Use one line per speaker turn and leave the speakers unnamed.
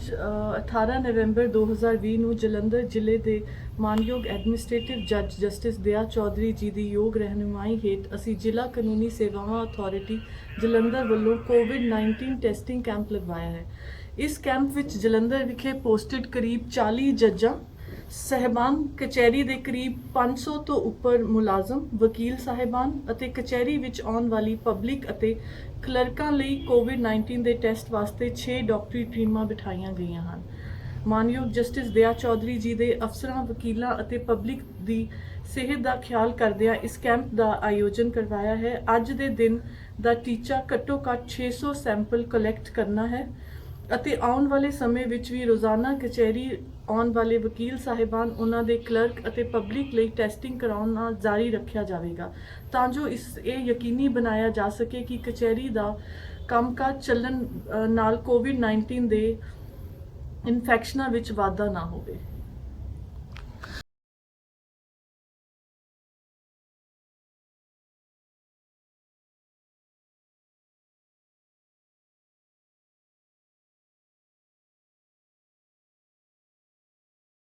18 ਨਵੰਬਰ 2020 ਨੂੰ ਜਲੰਧਰ ਜ਼ਿਲ੍ਹੇ ਦੇ ਮਾਨਯੋਗ ਐਡਮਿਨਿਸਟ੍ਰੇਟਿਵ ਜੱਜ ਜਸਟਿਸ ਦਿਆ ਚੌਧਰੀ ਜੀ ਦੀ ਯੋਗ ਰਹਿਨੁਮਾਈ ਹੇਠ ਅਸੀਂ ਜ਼ਿਲ੍ਹਾ ਕਾਨੂੰਨੀ ਸੇਵਾਵਾਂ ਅਥਾਰਟੀ ਜਲੰਧਰ ਵੱਲੋਂ ਕੋਵਿਡ-19 ਟੈਸਟਿੰਗ ਕੈਂਪ ਲਗਵਾਇਆ ਹੈ। ਇਸ ਕੈਂਪ ਵਿੱਚ ਜਲੰਧਰ ਵਿਖੇ ਪੋਸਟਡ ਕਰੀਬ 40 ਜੱਜਾਂ ਸਹਿਬਾਨ ਕਚਹਿਰੀ ਦੇ ਕਰੀਬ 500 ਤੋਂ ਉੱਪਰ ਮੁਲਾਜ਼ਮ, ਵਕੀਲ ਸਾਹਿਬਾਨ ਅਤੇ ਕਚਹਿਰੀ ਵਿੱਚ ਆਉਣ ਵਾਲੀ ਪਬਲਿਕ ਅਤੇ ਕਲਰਕਾਂ ਲਈ ਕੋਵਿਡ-19 ਦੇ ਟੈਸਟ ਵਾਸਤੇ 6 ਡਾਕਟਰੀ ਟੀਮਾਂ ਬਿਠਾਈਆਂ ਗਈਆਂ ਹਨ। ਮਾਨਯੋਗ ਜਸਟਿਸ ਦਿਆ ਚੌਧਰੀ ਜੀ ਦੇ ਅਫਸਰਾਂ, ਵਕੀਲਾਂ ਅਤੇ ਪਬਲਿਕ ਦੀ ਸਿਹਤ ਦਾ ਖਿਆਲ ਕਰਦਿਆਂ ਇਸ ਕੈਂਪ ਦਾ ਆਯੋਜਨ ਕਰਵਾਇਆ ਹੈ। ਅੱਜ ਦੇ ਦਿਨ ਦਾ ਟੀਚਾ ਘੱਟੋ ਘੱਟ 600 ਸੈਂਪਲ ਕਲੈਕਟ ਕਰਨਾ ਹੈ। ਅਤੇ ਆਉਣ ਵਾਲੇ ਸਮੇਂ ਵਿੱਚ ਵੀ ਰੋਜ਼ਾਨਾ ਕਚਹਿਰੀ ਆਉਣ ਵਾਲੇ ਵਕੀਲ ਸਾਹਿਬਾਨ ਉਹਨਾਂ ਦੇ ਕਲਰਕ ਅਤੇ ਪਬਲਿਕ ਲਈ ਟੈਸਟਿੰਗ ਕਰਾਉਣਾ ਜਾਰੀ ਰੱਖਿਆ ਜਾਵੇਗਾ। ਤਾਂ ਜੋ ਇਸ ਇਹ ਯਕੀਨੀ ਬਣਾਇਆ ਜਾ ਸਕੇ ਕਿ ਕਚਹਿਰੀ ਦਾ ਕੰਮਕਾਜ ਚੱਲਣ ਨਾਲ ਕੋਵਿਡ-19 ਦੇ ਇਨਫੈਕਸ਼ਨਾਂ ਵਿੱਚ ਵਾਧਾ ਨਾ ਹੋਵੇ।